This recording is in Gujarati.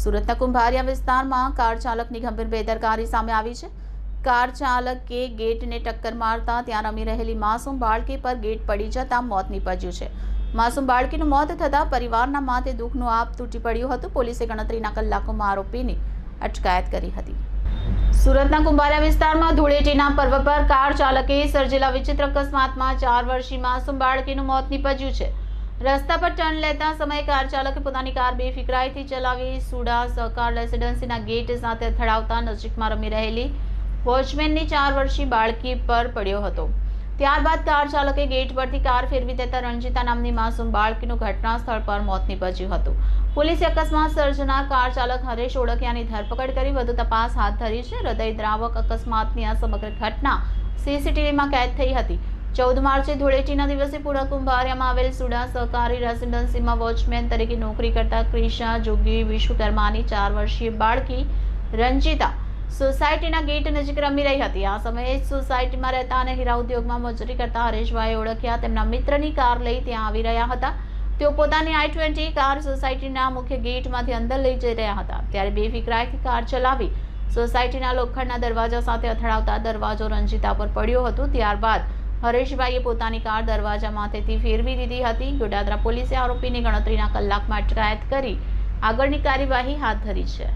સુરતના કુંભારિયા વિસ્તારમાં કાર ચાલકની ગંભીર બેદરકારી સામે આવી છે. કાર ચાલકે ગેટને ટક્કર મારતા ત્યાં રમી રહેલી માસૂમ બાળકી પર ગેટ પડી જતાં મોત નીપજ્યું છે. માસૂમ બાળકીનું મોત થતાં પરિવારના માથે દુઃખનું આપ તૂટી પડ્યું હતું. પોલીસે ગણતરીના કલાકોમાં આરોપીની અટકાયત કરી હતી. સુરતના કુંભારિયા વિસ્તારમાં ધૂળેટીના પર્વ પર કાર ચાલકે સર્જેલા વિચિત્ર અકસ્માતમાં ચાર વર્ષી માસૂમ બાળકીનું મોત નીપજ્યું છે. રસ્તા પર ટર્ન લેતા સમયે કાર ચાલકે પોતાની કાર બેફિકરાઈથી ચલાવી સુડા સહકાર રેસિડેન્સીના ગેટ સાથે અથડાવતા નજીકમાં રમી રહેલી વોચમેનની ચાર વર્ષીય બાળકી પર પડ્યો હતો. ત્યારબાદ કાર ચાલકે ગેટ પરથી કાર ફેરવી દેતા રણજીતા નામની માસૂમ બાળકીનું ઘટના સ્થળ પર મોત નીપજ્યું હતું. પોલીસે અકસ્માત સર્જનાર કાર ચાલક હરેશ ઓળખિયાની ધરપકડ કરી વધુ તપાસ હાથ ધરી છે. હૃદય દ્રાવક અકસ્માતની આ સમગ્ર ઘટના સીસીટીવીમાં કેદ થઈ હતી. ચૌદ માર્ચે ધૂળેટીના દિવસે પૂરા કુંભારિયામાં આવેલ સુડા સહકારી રેસિડેન્સીમાં વોચમેન તરીકે નોકરી કરતા ક્રિશા જોગી વિશ્વકર્માની ચાર વર્ષીય બાળકી રંજીતા સોસાયટીના ગેટ નજીક રમી રહી હતી. આ સમયે જ સોસાયટીમાં રહેતા અને હીરા ઉદ્યોગમાં મજૂરી કરતા હરેશભાઈ ઓળખ્યા. તેમના મિત્રની કાર લઈ ત્યાં આવી રહ્યા હતા. તેઓ પોતાની આઈ ટ્વેન્ટી કાર સોસાયટીના મુખ્ય ગેટમાંથી અંદર લઈ જઈ રહ્યા હતા. ત્યારે બેફિકરાયથી કાર ચલાવી સોસાયટીના લોખંડના દરવાજા સાથે અથડાવતા દરવાજો રંજીતા પર પડ્યો હતો. ત્યારબાદ હરેશભાઈએ પોતાની કાર દરવાજા માથેથી ફેરવી દીધી હતી. ગોડાદરા પોલીસે આરોપીની ગણતરીના કલાકમાં અટકાયત કરી આગળની કાર્યવાહી હાથ ધરી છે.